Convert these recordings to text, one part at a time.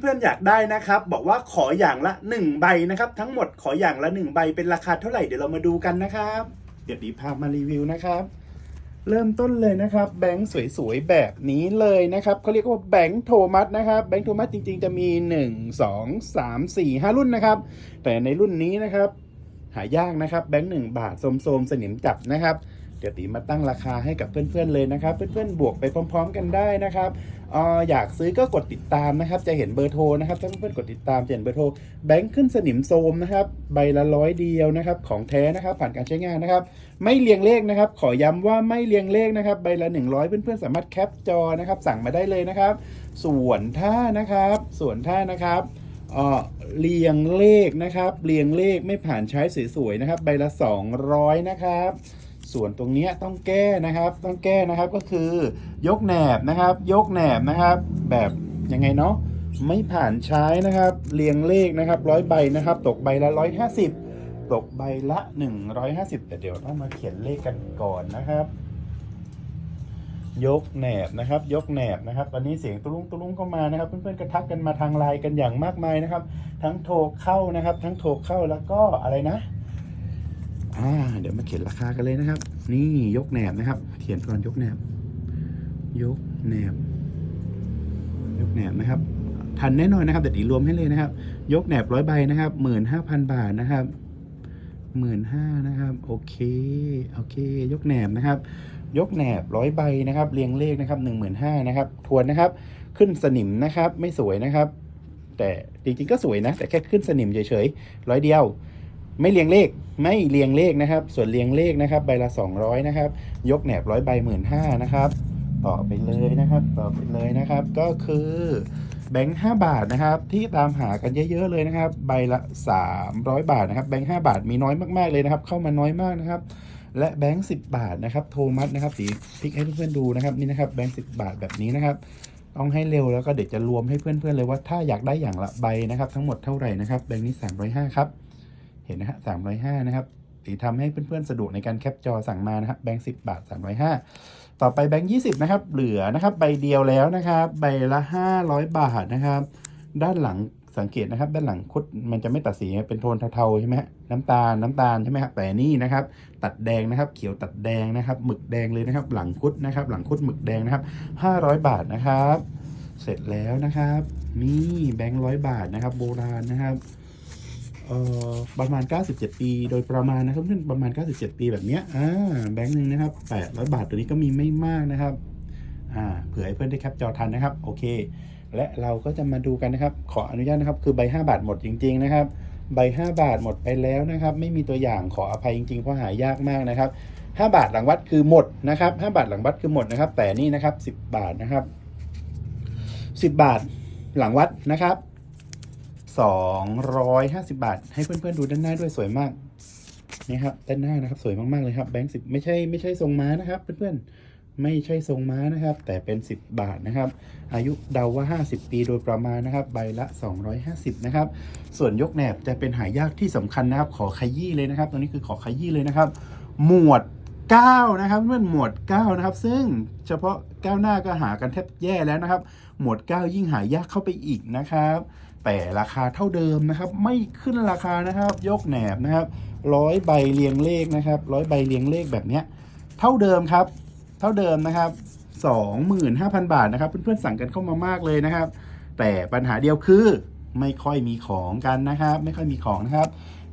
เพื่อนๆอยากได้นะครับ บอกว่าขออย่างละ 1 ใบนะครับ ทั้งหมดขออย่างละ 1 ใบเป็นราคาเท่าไหร่เดี๋ยวเรามาดูกันนะครับ เดี๋ยวดีพามารีวิวนะครับ เริ่มต้นเลยนะครับ แบงค์สวยๆแบบนี้เลยนะครับเขาเรียกว่าแบงค์โทมัสนะครับแบงค์โทมัสจริงๆ จะมี 1 2 3 4 5 รุ่นนะครับ แต่ในรุ่นนี้นะครับ หายากนะครับแบงค์หนึ่งบาทโสมๆสนิมจับนะครับ เดี๋ยวตีมาตั้งราคาให้กับเพื่อนๆเลยนะครับ เพื่อนๆบวกไปพร้อม ๆ กันได้นะครับอออยากซื้อก็กดติดตามนะครับ จะเห็นเบอร์โทรนะครับถ้าเพื่อนๆกดติดตามจะเห็นเบอร์โทรแบงค์ขึ้นสนิมโทรมนะครับใบละร้อยเดียวนะครับ ของแท้นะครับ ผ่านการใช้งานนะครับ ไม่เรียงเลขนะครับ ขอย้ำว่าไม่เรียงเลขนะครับ ใบละ 100 เพื่อนๆสามารถแคปจอนะครับ สั่งมาได้เลยนะครับ ส่วนถ้านะครับ ส่วนถ้านะครับอ่อเรียงเลขนะครับ เรียงเลขไม่ผ่านใช้สวยๆนะครับ ใบละ 200 นะครับ ส่วนตรงนี้ต้องแก้นะครับต้องแก้นะครับก็คือยกแหนบนะครับ ยกแหนบนะครับ แบบยังไงเนาะไม่ผ่านใช้นะครับ เรียงเลขนะครับร้อยใบนะครับ ตกใบละ150ตกใบละ 150 แต่เดี๋ยวต้องมาเขียนเลขกันก่อนนะครับ ยกแหนบนะครับ ยกแหนบนะครับ ตอนนี้เสียงตุ้งตุ้งเข้ามานะครับ เพื่อนๆก็ทักกันมาทางไลน์กันอย่างมากมายนะครับ ทั้งโทรเข้านะครับ ทั้งโทรเข้าแล้วก็อะไรนะ อ่าเดี๋ยวมาเขียนราคากันเลยนะครับ นี่ยกแหนบนะครับ เขียนก่อนยกแหนบ ยกแหนบ ยกแหนบนะครับ ทันแน่นอนนะครับ เดี๋ยวตีรวมให้เลยนะครับ ยกแหนบร้อยใบนะครับหมื่นห้าพันบาทนะครับหมื่นห้านะครับ โอเค โอเค ยกแหนบนะครับ ยกแหนบร้อยใบนะครับ เรียงเลขนะครับหนึ่งหมื่นห้านะครับ ทวนนะครับ ขึ้นสนิมนะครับ ไม่สวยนะครับ แต่จริงๆก็สวยนะ แต่แค่ขึ้นสนิมเฉยๆร้อยเดียว ไม่เรียงเลขไม่เรียงเลขนะครับ ส่วนเรียงเลขนะครับ ใบละ 200 นะครับ ยกแหนบร้อยใบหมื่นห้านะครับ ต่อไปเลยนะครับ ต่อไปเลยนะครับ ก็คือแบงค์5บาทนะครับ ที่ตามหากันเยอะๆเลยนะครับ ใบละ 300 บาทนะครับ แบงค์5บาทมีน้อยมากๆเลยนะครับ เข้ามาน้อยมากนะครับ และแบงค์10บาทนะครับ โทมัสนะครับสีพลิกให้เพื่อนๆดูนะครับนี่นะครับแบงค์10บาทแบบนี้นะครับต้องให้เร็วแล้วก็เดี๋ยวจะรวมให้เพื่อนๆเลยว่าถ้าอยากได้อย่างละใบนะครับ ทั้งหมดเท่าไหร่นะครับแบงค์นี้305ครับ เห็นนะฮะ305นะครับตีทำให้เพื่อนๆสะดวกในการแคปจอสั่งมานะครับแบงค์10บาท305ต่อไปแบงค์20นะครับ เหลือนะครับใบเดียวแล้วนะครับ ใบละ500บาทนะครับ ด้านหลังสังเกตนะครับ ด้านหลังคุดมันจะไม่ตัดสีเป็นโทนเทาๆใช่ไหมน้ำตาลน้ำตาลใช่ไหมครับแต่นี่นะครับ ตัดแดงนะครับ เขียวตัดแดงนะครับ หมึกแดงเลยนะครับ หลังคุดนะครับ หลังคุดหมึกแดงนะครับ500บาทนะครับ เสร็จแล้วนะครับ นี่แบงค์ร้อยบาทนะครับ โบราณนะครับ ประมาณ 97 ปี โดยประมาณนะครับเพื่อนประมาณ 97 ปีแบบเนี้ยอ่าแบงค์หนึ่งนะครับ800 บาทตัวนี้ก็มีไม่มากนะครับอ่าเผื่อให้เพื่อนได้แคปจอทันนะครับ โอเค และเราก็จะมาดูกันนะครับ ขออนุญาตนะครับคือใบ 5 บาทหมดจริง ๆ นะครับ ใบ 5 บาทหมดไปแล้วนะครับ ไม่มีตัวอย่างขออภัยจริงๆเพราะหายากมากนะครับ 5 บาทหลังวัดคือหมดนะครับ 5 บาทหลังวัดคือหมดนะครับ แต่นี่นะครับ 10 บาทนะครับ 10 บาทหลังวัดนะครับ 250 บาท ให้เพื่อนๆดูด้านหน้าด้วยสวยมากนี่ครับด้านหน้านะครับ สวยมากๆเลยครับแบงค์สิบไม่ใช่ไม่ใช่ทรงม้านะครับ เพื่อนๆไม่ใช่ทรงม้านะครับ แต่เป็น 10 บาทนะครับ อายุเดาว่า 50 ปีโดยประมาณนะครับ ใบละ 250 นะครับ ส่วนยกแหนบจะเป็นหายากที่สำคัญนะครับ ขอขยี้เลยนะครับตัวนี้คือขอขยี้เลยนะครับ หมวด9นะครับเพื่อนหมวด9นะครับ ซึ่งเฉพาะก้าวหน้าก็หากันแทบแย่แล้วนะครับ หมวด 9 ยิ่งหายากเข้าไปอีกนะครับ แต่ราคาเท่าเดิมนะครับ ไม่ขึ้นราคานะครับ ยกแหนบนะครับร้อยใบเรียงเลขนะครับร้อยใบเรียงเลขแบบเนี้ยเท่าเดิมครับ เท่าเดิมนะครับ25,000 บาทนะครับ เพื่อนๆสั่งกันเข้ามามากเลยนะครับ แต่ปัญหาเดียวคือไม่ค่อยมีของกันนะครับ ไม่ค่อยมีของนะครับ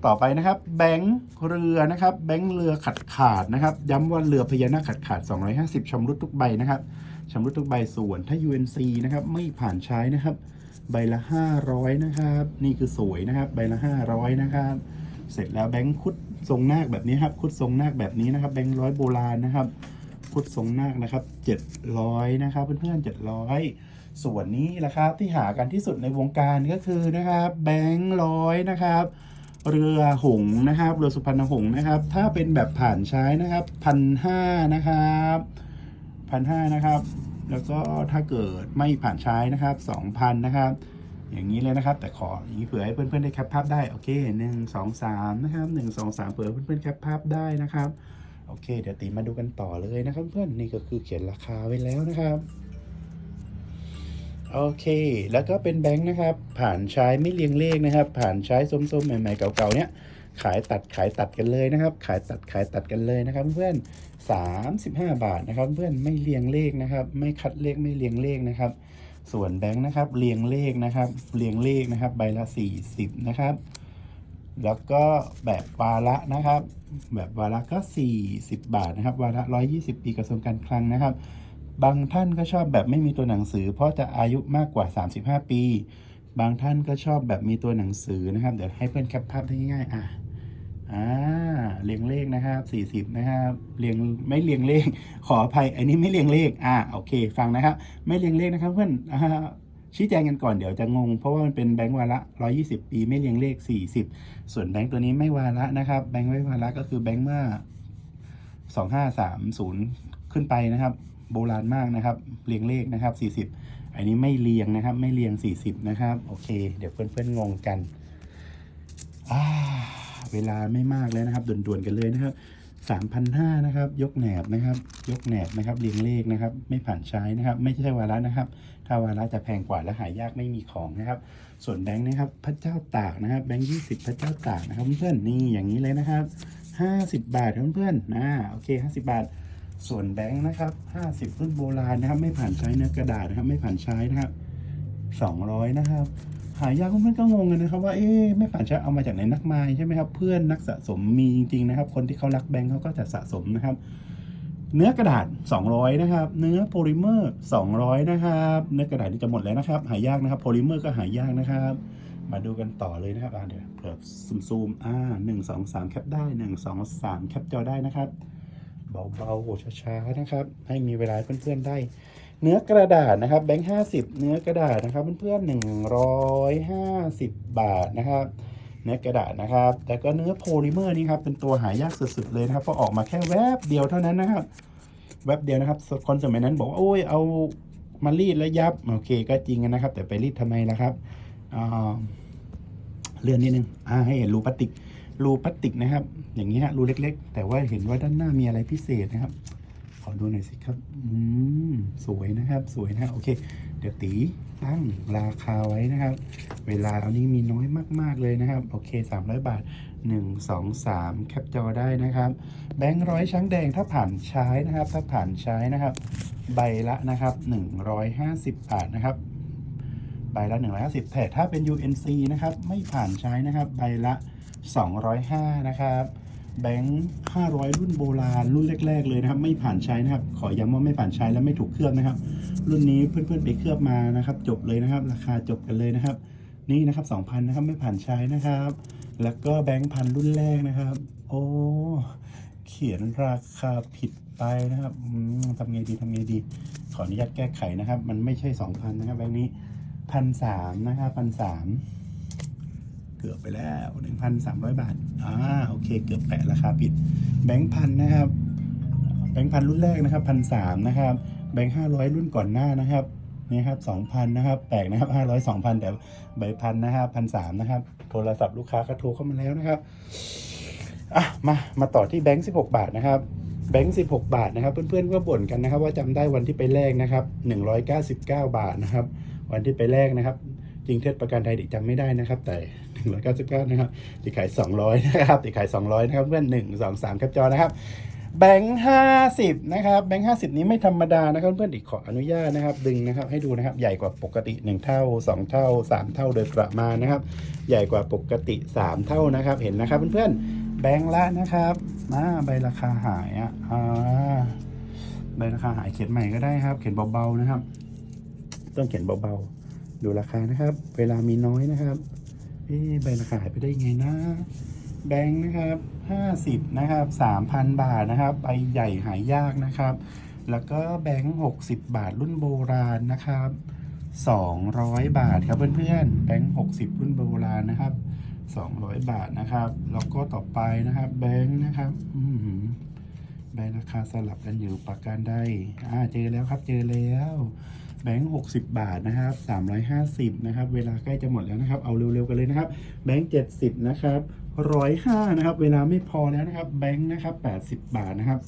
ต่อไปนะครับ แบงค์เรือนะครับ แบงค์เรือขัดขาดนะครับ ย้ำว่าเรือพญานาคขัดขาด 250ชำรุดทุกใบนะครับชำรุดทุกใบส่วนถ้า UNC นะครับไม่ผ่านใช้นะครับ ใบละ 500 นะครับ นี่คือสวยนะครับ ใบละ 500 นะครับ เสร็จแล้วแบงค์คุดทรงนาคแบบนี้ครับ คุดทรงนาคแบบนี้นะครับ แบงค์ร้อยโบราณนะครับ คุดทรงนาคนะครับ 700 นะครับ เพื่อนๆ 700 ส่วนนี้ราคาที่หากันที่สุดในวงการก็คือนะครับ แบงค์ร้อยนะครับ เรือหงนะครับ เรือสุพรรณหงนะครับ ถ้าเป็นแบบผ่านใช้นะครับพันห้านะครับพันห้านะครับ แล้วก็ถ้าเกิดไม่ผ่านใช้นะครับสองพันนะครับ อย่างนี้เลยนะครับ แต่ขออย่างนี้เผื่อให้เพื่อนๆได้แคปภาพได้โอเคหนึ่งสองสามนะครับหนึ่งสองสามเผื่อเพื่อนๆแคปภาพได้นะครับโอเค เดี๋ยวตีมาดูกันต่อเลยนะครับเพื่อนนี่ก็คือเขียนราคาไว้แล้วนะครับโอเค แล้วก็เป็นแบงค์นะครับ ผ่านใช้ไม่เรียงเลขนะครับ ผ่านใช้ส้มๆใหม่ๆเก่าๆเนี้ย ขายตัดขายตัดกันเลยนะครับ ขายตัดขายตัดกันเลยนะครับ เพื่อน35บาทนะครับ เพื่อนไม่เรียงเลขนะครับ ไม่คัดเลขไม่เรียงเลขนะครับ ส่วนแบงค์นะครับเรียงเลขนะครับ เรียงเลขนะครับ ใบละ40นะครับ แล้วก็แบบวาระนะครับ แบบวาระก็40บาทนะครับ วาระ120ปีกระทรวงการคลังนะครับ บางท่านก็ชอบแบบไม่มีตัวหนังสือ เพราะจะอายุมากกว่า35ปีบางท่านก็ชอบแบบมีตัวหนังสือนะครับ เดี๋ยวให้เพื่อนแคปภาพได้ง่ายๆอะ อ่าเรียงเลขนะครับ 40 นะครับเรียงไม่เรียงเลข ขออภัยอันนี้ไม่เรียงเลขอ่าโอเค ฟังนะครับ ไม่เรียงเลขนะครับเพื่อนอ่าชี้แจงกันก่อนเดี๋ยวจะงง เพราะว่ามันเป็นแบงก์วาระ 120 ปีไม่เรียงเลข 40 ส่วนแบงก์ตัวนี้ไม่วาระนะครับ แบงก์ไม่วาระก็คือแบงก์เมื่อ 2530 ขึ้นไปนะครับ โบราณมากนะครับ เรียงเลขนะครับ 40 อันนี้ไม่เรียงนะครับ ไม่เรียง 40 นะครับ โอเค เดี๋ยวเพื่อนๆงงกันอ่า เวลาไม่มากแล้วนะครับด่วนๆกันเลยนะครับ3,500นะครับ ยกแหนบนะครับ ยกแหนบนะครับเรียงเลขนะครับ ไม่ผ่านใช้นะครับ ไม่ใช่วาระนะครับ ถ้าวาระจะแพงกว่าและหายากไม่มีของนะครับ ส่วนแบงค์นะครับ พระเจ้าตากนะครับ แบงค์20พระเจ้าตากนะครับเพื่อนนี่อย่างนี้เลยนะครับ50บาทเพื่อนๆอ่าโอเค50บาท ส่วนแบงค์นะครับ50รุ่นโบราณนะครับ ไม่ผ่านใช้เนื้อกระดาษนะครับ ไม่ผ่านใช้นะครับ200นะครับ หายากเพื่อนก็งงกันนะครับว่าเอ๊ะไม่ผ่านใช้เอามาจากไหนนักมายใช่ไหมครับ เพื่อนนักสะสมมีจริงๆนะครับ คนที่เขารักแบงค์เขาก็จะสะสมนะครับ เนื้อกระดาษ 200 นะครับ เนื้อโพลิเมอร์ 200 นะครับ เนื้อกระดาษนี่จะหมดแล้วนะครับ หายากนะครับ โพลิเมอร์ก็หายากนะครับ มาดูกันต่อเลยนะครับอ่าเดี๋ยวเผื่อซูมๆอ่าหนึ่งสองสามแคปได้หนึ่งสองสามแคปจอได้นะครับ เบาๆช้าๆนะครับ ให้มีเวลาเพื่อนๆได้ เนื้อกระดาษนะครับแบงค์ห้าสิบเนื้อกระดาษนะครับเพื่อนๆหนึ่งร้อยห้าสิบบาทนะครับเนื้อกระดาษนะครับ แต่ก็เนื้อโพลิเมอร์นี่ครับเป็นตัวหายากสุดๆเลยนะครับเพราะออกมาแค่แวบเดียวเท่านั้นนะครับ แวบเดียวนะครับคนสมัยนั้นบอกว่าโอ้ยเอามารีดแล้วยับโอเคก็จริงนะครับ แต่ไปรีดทำไมล่ะครับเลื่อนนิดนึงอ่าให้เห็นรูพลาสติกรูพลาสติกนะครับ อย่างนี้ฮะรูเล็ก ๆ แต่ว่าเห็นว่าด้านหน้ามีอะไรพิเศษนะครับ ขอดูหน่อยสิครับ อืม สวยนะครับ สวยนะโอเค เดี๋ยวตีตั้งราคาไว้นะครับ เวลาเอานี้มีน้อยมาก ๆ เลยนะครับ โอเค 300 บาท 1 2 3 แคปจอได้นะครับ แบงค์ร้อยช้างแดงถ้าผ่านใช้นะครับ ถ้าผ่านใช้นะครับ ใบละนะครับ 150 บาทนะครับใบละ 150แต่ถ้าเป็น UNC นะครับ ไม่ผ่านใช้นะครับ ใบละ 205 นะครับ แบงค์500 รุ่นโบราณรุ่นแรก ๆ เลยนะครับ ไม่ผ่านใช้นะครับ ขอย้ำว่าไม่ผ่านใช้และไม่ถูกเคลือบนะครับ รุ่นนี้เพื่อนๆไปเคลือบมานะครับ จบเลยนะครับ ราคาจบกันเลยนะครับ นี่นะครับ2,000นะครับไม่ผ่านใช้นะครับ แล้วก็แบงค์พันรุ่นแรกนะครับ โอ้เขียนราคาผิดไปนะครับทำไงดีทำไงดี ขออนุญาตแก้ไขนะครับ มันไม่ใช่2,000นะครับแบงค์นี้พันสามนะครับพันสาม เกือบไปแล้ว 1,300 บาท อ่า โอเค เกือบแปะราคาผิด แบงค์พันนะครับ แบงค์พันรุ่นแรกนะครับพันสามนะครับ แบงค์ห้าร้อยรุ่นก่อนหน้านะครับ นี่ครับสองพันนะครับ แปลกนะครับห้าร้อยสองพันแต่ใบพันนะครับพันสามนะครับ โทรศัพท์ลูกค้าก็โทรเข้ามาแล้วนะครับ อะ มา มาต่อที่แบงค์สิบหกบาทนะครับแบงค์สิบหกบาทนะครับ เพื่อนๆก็บ่นกันนะครับ ว่าจำได้วันที่ไปแลกนะครับหนึ่งร้อยเก้าสิบเก้าบาทนะครับ วันที่ไปแลกนะครับ จริงเทศประกันไทยเด็กจำไม่ได้นะครับ แต่ นึ่งร้อยเก้าสิบเก้านะครับติดขายสองร้อยนะครับติดขายสองร้อยนะครับเพื่อนหนึ่งสองสามแคปจอนะครับแบงค์ห้าสิบนะครับแบงค์ห้าสิบนี้ไม่ธรรมดานะครับเพื่อนอีกขออนุญาตนะครับดึงนะครับให้ดูนะครับใหญ่กว่าปกติหนึ่งเท่าสองเท่าสามเท่าโดยประมาณนะครับ ใหญ่กว่าปกติสามเท่านะครับเห็นนะครับเพื่อนๆแบงค์ละนะครับอ่าใบราคาหายอะอ่าใบราคาหายเขียนใหม่ก็ได้ครับ เขียนเบาๆนะครับ ต้องเขียนเบาๆ ดูราคานะครับ เวลามีน้อยนะครับ เอ๊ะใบราคาหายไปได้ไงนะ แบงค์นะครับห้าสิบนะครับสามพันบาทนะครับใบใหญ่หายากนะครับ แล้วก็แบงค์หกสิบบาทรุ่นโบราณนะครับสองร้อยบาทครับเพื่อนๆ แบงค์หกสิบรุ่นโบราณนะครับสองร้อยบาทนะครับ แล้วก็ต่อไปนะครับ แบงค์นะครับอืแบงค์ราคาสลับกันอยู่ประการใดอ่าเจอแล้วครับเจอแล้ว แบงค์หกสิบบาทนะครับสามร้อยห้าสิบนะครับ เวลาใกล้จะหมดแล้วนะครับ เอาเร็วๆกันเลยนะครับ แบงค์เจ็ดสิบนะครับร้อยห้านะครับ เวลาไม่พอแล้วนะครับ แบงค์นะครับแปดสิบบาทนะครับ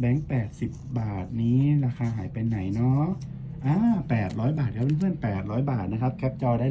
แบงค์แปดสิบบาทนี้ราคาหายไปไหนเนาะอ่าแปดร้อยบาทครับเพื่อนๆแปดร้อยบาทนะครับ แคปจอได้